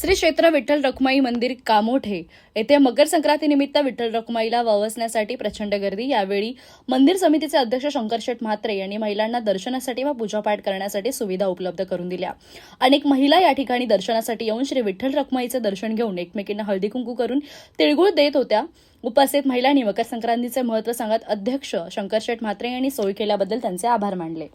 श्री क्षेत्र विठ्ठल रखुमाई मंदिर कामोठे येथे मकर संक्रांतीनिमित्त विठ्ठल रखुमाईला वावसण्यासाठी प्रचंड गर्दी. यावेळी मंदिर समितीचे अध्यक्ष शंकर शेठ म्हात्रे यांनी महिलांना दर्शनासाठी व पूजापाठ करण्यासाठी सुविधा उपलब्ध करून दिल्या. अनेक महिला या ठिकाणी दर्शनासाठी येऊन श्री विठ्ठल रखुमाईचे दर्शन घेऊन एकमेकींना हळदी कुंकू करून तिळगुळ देत होत्या. उपस्थित महिलांनी मकर संक्रांतीचे महत्त्व सांगत अध्यक्ष शंकर शेठ म्हात्रे यांनी सोय केल्याबद्दल त्यांचे आभार मानले.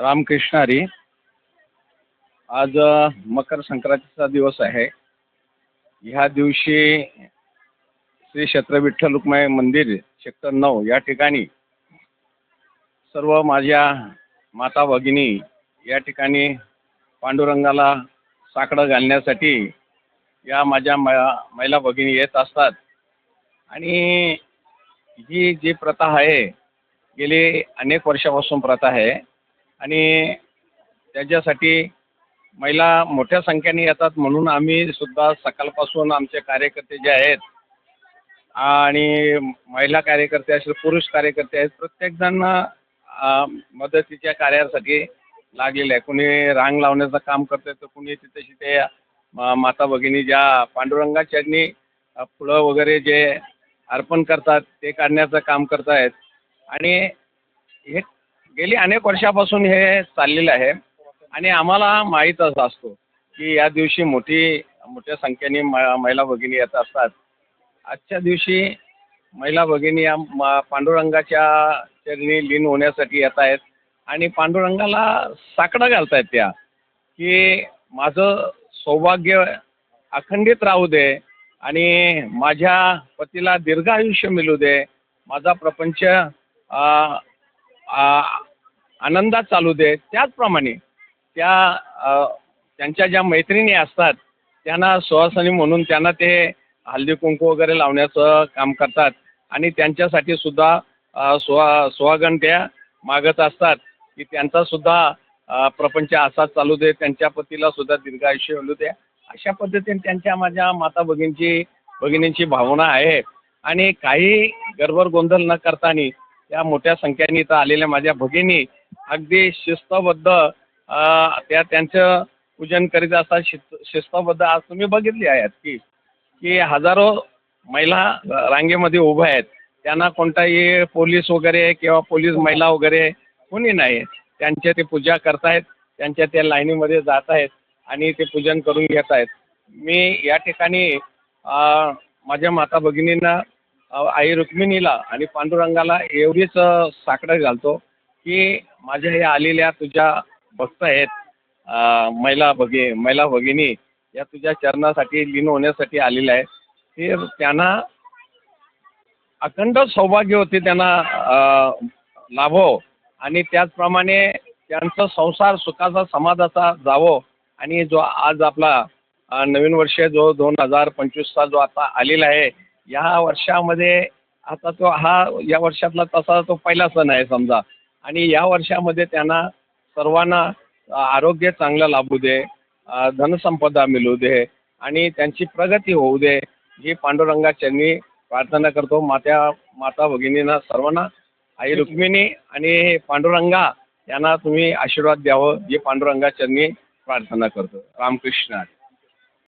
रामकृष्ण हरी आज मकर संक्रांतीचा दिवस आहे. ह्या दिवशी श्री क्षेत्र विठ्ठल रुक्माई मंदिर सेक्टर नऊ या ठिकाणी सर्व माझ्या माता भगिनी या ठिकाणी पांडुरंगाला साकडं घालण्यासाठी या माझ्या महिला भगिनी येत असतात. आणि ही जी प्रथा आहे गेली अनेक वर्षापासून प्रथा आहे. आणि त्याच्यासाठी महिला मोठ्या संख्येने येतात म्हणून आम्ही सुद्धा सकाळपासून आमचे कार्यकर्ते जे आहेत आणि महिला कार्यकर्ते असेल पुरुष कार्यकर्ते आहेत प्रत्येकजण मदतीच्या कार्यासाठी लागलेले आहे कुणी रांग लावण्याचं काम करते तर कुणी तिथे ते म- माता भगिनी ज्या पांडुरंगाच्यांनी फुलं वगैरे जे अर्पण करतात ते काढण्याचं काम करतायत. आणि हे गेली अनेक वर्षापासून हे चाललेलं आहे. आणि आम्हाला माहीतच असतो की या दिवशी मोठी मोठ्या संख्येने म महिला भगिनी येत असतात. आजच्या दिवशी महिला भगिनी या म- पांडुरंगाच्या चरणी लीन होण्यासाठी येत आहेत. आणि पांडुरंगाला साकडं घालतायत त्या की माझं सौभाग्य अखंडित राहू दे आणि माझ्या पतीला दीर्घ आयुष्य मिळू दे. माझा प्रपंच आ- आनंदात चालू दे. त्याचप्रमाणे त्या त्यांच्या ज्या मैत्रिणी असतात त्यांना सुहासनी म्हणून त्यांना ते हळदी कुंकू वगैरे लावण्याचं काम करतात. आणि त्यांच्यासाठी सुद्धा सुहा सुहागण त्या मागत असतात की त्यांचा सुद्धा प्रपंच असाच चालू दे. त्यांच्या पतीला सुद्धा दीर्घ आयुष्य मिळू दे. अशा पद्धतीने त्यांच्या माझ्या माता भगिनींची भगिनींची भावना आहे. आणि काही गडबड गोंधळ न करताना या मोठ्या संख्येने इथं आलेल्या माझ्या भगिनी अगदी शिस्तबद्ध त्या त्यांचं पूजन करीत असतात शिस्त शिस्तबद्ध आज तुम्ही बघितली आहेत की की हजारो महिला रांगेमध्ये उभ्या आहेत. त्यांना कोणताही पोलीस वगैरे किंवा पोलीस महिला वगैरे कोणी नाही. त्यांच्या ते पूजा करतायत त्यांच्या त्या लाईनीमध्ये जात आहेत आणि ते पूजन करून घेत आहेत मी या ठिकाणी माझ्या माता भगिनींना आई रुक्मिणीला आणि पांडुरंगाला एवढीच अ, साकडं घालतो की माझ्या या आलेल्या तुझ्या भक्त आहेत महिला भगी महिला भगिनी या तुझ्या चरणासाठी लीन होण्यासाठी आलेल्या आहेत. ते त्यांना अखंड सौभाग्य होते त्यांना लाभो. आणि त्याचप्रमाणे त्यांचा संसार सुखाचा समाजाचा जावो. आणि जो आज आपला नवीन वर्ष जो दोन हजार पंचवीसचा जो आता आलेला आहे या वर्षामध्ये आता तो हा या वर्षातला तसा तो पहिला सण आहे समजा. आणि या वर्षामध्ये त्यांना सर्वांना आरोग्य चांगलं लाभू दे धनसंपदा मिळू दे आणि त्यांची प्रगती होऊ दे ही पांडुरंगाचरणी प्रार्थना करतो. मात्या माता भगिनींना सर्वांना आई रुक्मिणी आणि पांडुरंगा यांना तुम्ही आशीर्वाद द्यावं ही पांडुरंगाचरणी प्रार्थना करतो. रामकृष्ण